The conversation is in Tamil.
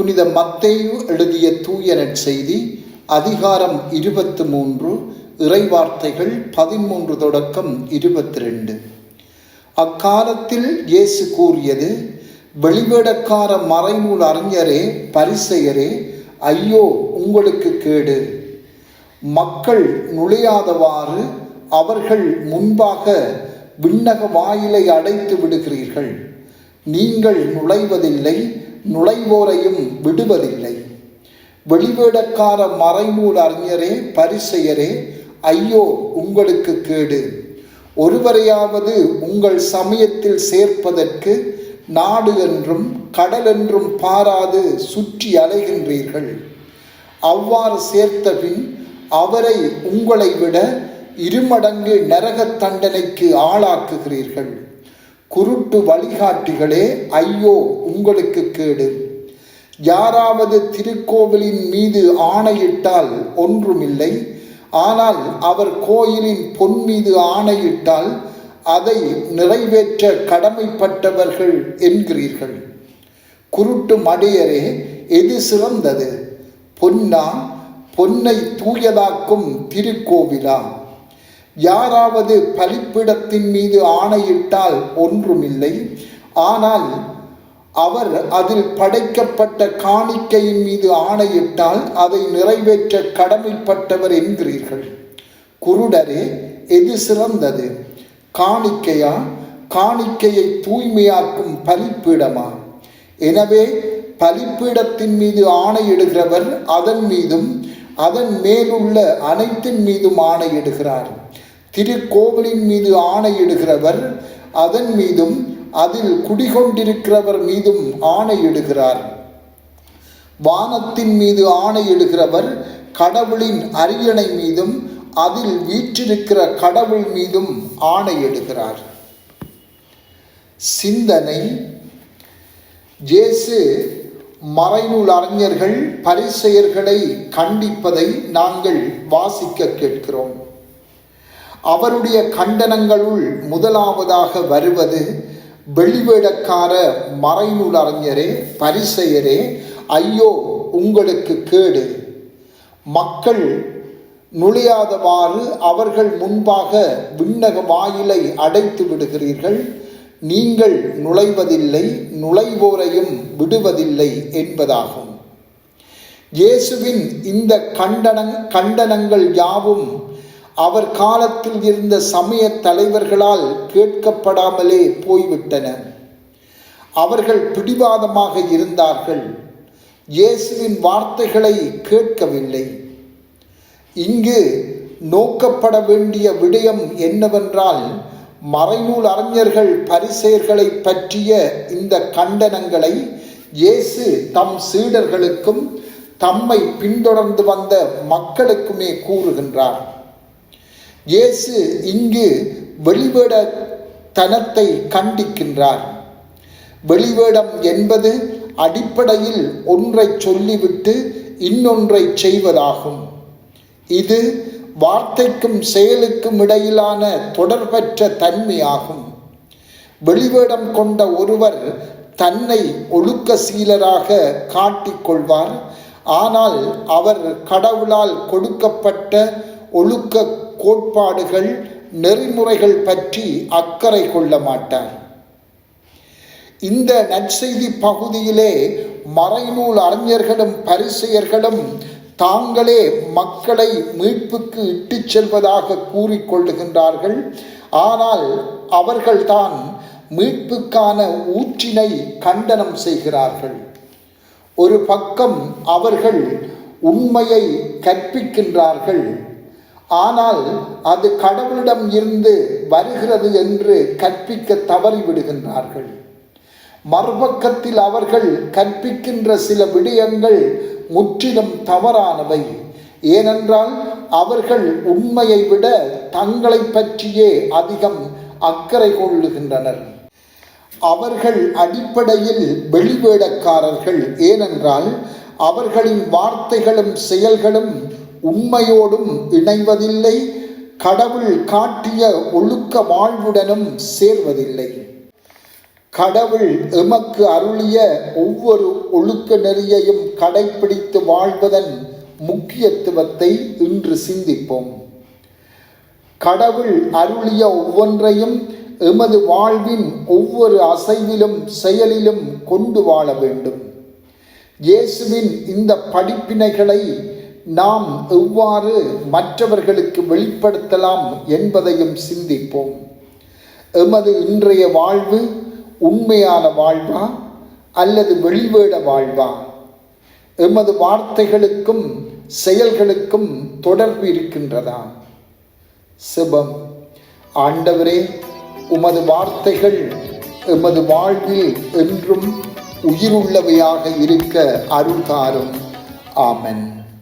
புனித மத்தேயு எழுதிய தூய நற்செய்தி அதிகாரம் இருபத்து மூன்று இறைவார்த்தைகள் பதிமூன்று தொடக்கம் இருபத்தி ரெண்டு அக்காலத்தில் இயேசு கூறியது வெளிவேடக்கார மறைநூல் அறிஞரே பரிசெயரே ஐயோ உங்களுக்கு கேடு. மக்கள் நுழையாதவாறு அவர்கள் முன்பாக விண்ணக வாயிலை அடைத்து விடுகிறீர்கள். நீங்கள் நுழைவதில்லை நுழைவோரையும் விடுவதில்லை. வெளிவேடக்கார மறைநூல் அறிஞரே பரிசெயரே ஐயோ உங்களுக்கு கேடு. ஒருவரையாவது உங்கள் சமயத்தில் சேர்ப்பதற்கு நாடு என்றும் கடல் என்றும் பாராது சுற்றி அலைகின்றீர்கள். அவ்வாறு சேர்த்தபின் அவரை உங்களை விட இருமடங்கு நரக தண்டனைக்கு ஆளாக்குகிறீர்கள். குருட்டு வழிகாட்டிகளே ஐயோ உங்களுக்கு கேடு. யாராவது திருக்கோவிலின் மீது ஆணையிட்டால் ஒன்றுமில்லை. ஆனால் அவர் கோயிலின் பொன் மீது ஆணையிட்டால் அதை நிறைவேற்ற கடமைப்பட்டவர்கள் என்கிறீர்கள். குருட்டு மடையரே எது சிறந்தது? பொன்னா பொன்னை தூயதாக்கும் திருக்கோவிலா? யாராவது பலிப்பிடத்தின் மீது ஆணையிட்டால் ஒன்றுமில்லை. ஆனால் அவர் அதில் படைக்கப்பட்ட காணிக்கையின் மீது ஆணையிட்டால் அதை நிறைவேற்ற கடமைப்பட்டவர் என்கிறீர்கள். குருடரே எது சிறந்தது? காணிக்கையா? காணிக்கையை தூய்மையாக்கும் பலிப்பீடமா? எனவே பலிப்பீடத்தின் மீது ஆணையிடுகிறவர் அதன் மீதும் அதன் மேலுள்ள அனைத்தின் மீதும் ஆணையிடுகிறார். திருக்கோவிலின் மீது ஆணையிடுகிறவர் அதன் மீதும் அதில் குடிகொண்டிருக்கிறவர் மீதும் ஆணையிடுகிறார் வானத்தின் மீது ஆணையிடுகிறவர் கடவுளின் அரியணை மீதும் அதில் வீற்றிருக்கிற கடவுள் மீதும் ஆணையிடுகிறார் சிந்தனை. ஜேசு மறைநூல் அறிஞர்கள் பரிசெயர்களை கண்டிப்பதை நாங்கள் வாசிக்க கேட்கிறோம். அவருடைய கண்டனங்களுள் முதலாவதாக வருவது வெளிவேடக்கார மறைநூல் அறிஞரே பரிசெயரே ஐயோ உங்களுக்கு கேடு. மக்கள் நுழையாதவாறு அவர்கள் முன்பாக விண்ணக வாயிலை அடைத்து விடுகிறீர்கள். நீங்கள் நுழைவதில்லை நுழைவோரையும் விடுவதில்லை என்பதாகும். இயேசுவின் இந்த கண்டன கண்டனங்கள் யாவும் அவர் காலத்தில் இருந்த சமய தலைவர்களால் கேட்கப்படாமலே போய்விட்டன. அவர்கள் பிடிவாதமாக இருந்தார்கள். இயேசுவின் வார்த்தைகளை கேட்கவில்லை. இங்கு நோக்கப்பட வேண்டிய விடயம் என்னவென்றால் மறைநூல் அறிஞர்கள் பரிசெயர்களை பற்றிய இந்த கண்டனங்களை இயேசு தம் சீடர்களுக்கும் தம்மை பின்தொடர்ந்து வந்த மக்களுக்குமே கூறுகின்றார். இயேசு இங்கு வெளிவேட தனத்தை கண்டிக்கின்றார். வெளிவேடம் என்பது அடிப்படையில் ஒன்றை சொல்லிவிட்டு இன்னொன்றை செய்வதாகும். இது வார்த்தைக்கும் செயலுக்கும் இடையிலான தொடர்பற்ற தன்மையாகும். வெளிவேடம் கொண்ட ஒருவர் தன்னை ஒழுக்க சீலராக காட்டிக்கொள்வார். ஆனால் அவர் கடவுளால் கொடுக்கப்பட்ட ஒழுக்க கோட்பாடுகள் நெறிமுறைகள் பற்றி அக்கறை கொள்ள மாட்டார். இந்த நற்செய்தி பகுதியிலே மறைநூல் அறிஞர்களும் பரிசெயர்களும் தாங்களே மக்களை மீட்புக்கு இட்டுச் செல்வதாக கூறிக்கொள்ளுகின்றார்கள் ஆனால் அவர்கள்தான் மீட்புக்கான ஊற்றினை கண்டனம் செய்கிறார்கள். ஒரு பக்கம் அவர்கள் உண்மையை கற்பிக்கின்றார்கள் ஆனால் அது கடவுளிடம் இருந்து வருகிறது என்று கற்பிக்க தவறிவிடுகின்றார்கள். மறுபக்கத்தில் அவர்கள் கற்பிக்கின்ற சில விடயங்கள் முற்றிலும் தவறானவை. ஏனென்றால் அவர்கள் உண்மையை விட தங்களை பற்றியே அதிகம் அக்கறை கொள்ளுகின்றனர். அவர்கள் அடிப்படையில் வெளிவேடக்காரர்கள். ஏனென்றால் அவர்களின் வார்த்தைகளும் செயல்களும் உண்மையோடும் இணைவதில்லை கடவுள் காட்டிய ஒழுக்க வாழ்வுடனும் சேர்வதில்லை. கடவுள் எமக்கு அருளிய ஒவ்வொரு ஒழுக்க நெறியையும் கடைப்பிடித்து வாழ்வதன் முக்கியத்துவத்தை இன்று சிந்திப்போம். கடவுள் அருளிய ஒவ்வொன்றையும் எமது வாழ்வின் ஒவ்வொரு அசைவிலும் செயலிலும் கொண்டு வாழ வேண்டும். இயேசுவின் இந்த படிப்பினைகளை நாம் எவ்வாறு மற்றவர்களுக்கு வெளிப்படுத்தலாம் என்பதையும் சிந்திப்போம். எமது இன்றைய வாழ்வு உண்மையான வாழ்வா அல்லது வெளிவேட வாழ்வா? எமது வார்த்தைகளுக்கும் செயல்களுக்கும் தொடர்பு இருக்கின்றதா? சிவம் ஆண்டவரே உமது வார்த்தைகள் எமது வாழ்வில் என்றும் உயிருள்ளவையாக இருக்க அருள்தாரும் ஆமன்.